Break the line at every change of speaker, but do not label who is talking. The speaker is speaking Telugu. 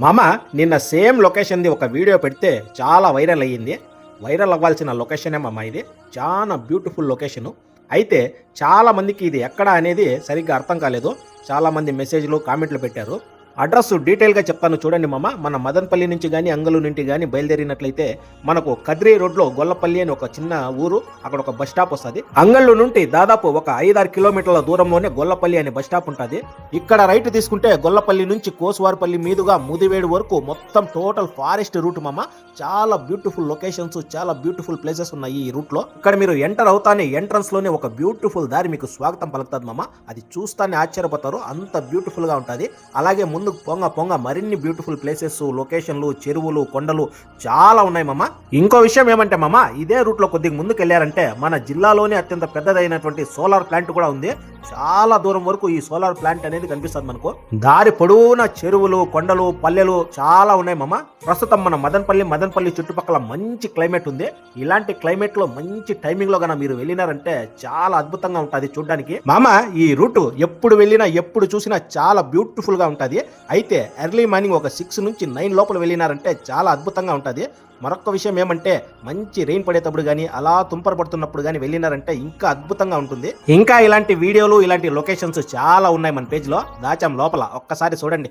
మామ నిన్న సేమ్ లొకేషన్ది ఒక వీడియో పెడితే చాలా వైరల్ అయ్యింది. వైరల్ అవ్వాల్సిన లొకేషనే మామ ఇది. చాలా బ్యూటిఫుల్ లొకేషను. అయితే చాలా మందికి ఇది ఎక్కడ అనేది సరిగ్గా అర్థం కాలేదు. చాలా మంది మెసేజ్లు కామెంట్లు పెట్టారు. అడ్రస్ డీటెయిల్గా చెప్తాను చూడండి మామ. మన మదన్పల్లి నుంచి కానీ అంగలు నుండి కానీ బయలుదేరినట్లయితే మనకు కద్రి రోడ్లో గొల్లపల్లి అని ఒక చిన్న ఊరు అక్కడ ఒక బస్ స్టాప్ వస్తుంది. అంగళ్ళు నుండి దాదాపు ఒక ఐదారు కిలోమీటర్ల దూరంలోనే గొల్లపల్లి అనే బస్ స్టాప్ ఉంటుంది. ఇక్కడ రైట్ తీసుకుంటే గొల్లపల్లి నుంచి కోసువారిపల్లి మీదుగా ముదివేడు వరకు మొత్తం టోటల్ ఫారెస్ట్ రూట్ మామ. చాలా బ్యూటిఫుల్ లొకేషన్స్ చాలా బ్యూటిఫుల్ ప్లేసెస్ ఉన్నాయి ఈ రూట్లో ఇక్కడ మీరు ఎంటర్ అవుతానే ఎంట్రన్స్లోనే ఒక బ్యూటిఫుల్ దారి మీకు స్వాగతం పలుకుతుంది మామ. అది చూస్తానే ఆశ్చర్యపోతారు అంత బ్యూటిఫుల్గా ఉంటుంది. అలాగే ముందుకు పొంగ పొంగ. మరిన్ని బ్యూటిఫుల్ ప్లేసెస్ లొకేషన్లు చెరువులు కొండలు చాలా ఉన్నాయి మామ. ఇంకో విషయం ఏమంటే మామ ఇదే రూట్లో కొద్దిగా ముందుకు వెళ్ళారంటే మన జిల్లాలోనే అత్యంత పెద్దదైనటువంటి సోలార్ ప్లాంట్ కూడా ఉంది. చాలా దూరం వరకు ఈ సోలార్ ప్లాంట్ అనేది కనిపిస్తుంది మనకు. దారి పొడవున చెరువులు కొండలు పల్లెలు చాలా ఉన్నాయి మామ. ప్రస్తుతం మన మదన్పల్లి మదన్పల్లి చుట్టుపక్కల మంచి క్లైమేట్ ఉంది. ఇలాంటి క్లైమేట్లో మంచి టైమింగ్లో గన మీరు వెళ్ళినారంటే చాలా అద్భుతంగా ఉంటుంది చూడడానికి. మామ ఈ రూట్ ఎప్పుడు వెళ్ళినా ఎప్పుడు చూసినా చాలా బ్యూటిఫుల్గా ఉంటుంది. అయితే ఎర్లీ మార్నింగ్ ఒక సిక్స్ నుంచి నైన్ లోపల వెళ్ళినారంటే చాలా అద్భుతంగా ఉంటుంది. మరొక విషయం ఏమంటే మంచి రెయిన్ పడేటప్పుడు కానీ అలా తుంపర పడుతున్నప్పుడు కానీ వెళ్ళినారంటే ఇంకా అద్భుతంగా ఉంటుంది. ఇంకా ఇలాంటి వీడియోలు ఇలాంటి లొకేషన్స్ చాలా ఉన్నాయి మన పేజ్లో దాచాం లోపల. ఒక్కసారి చూడండి.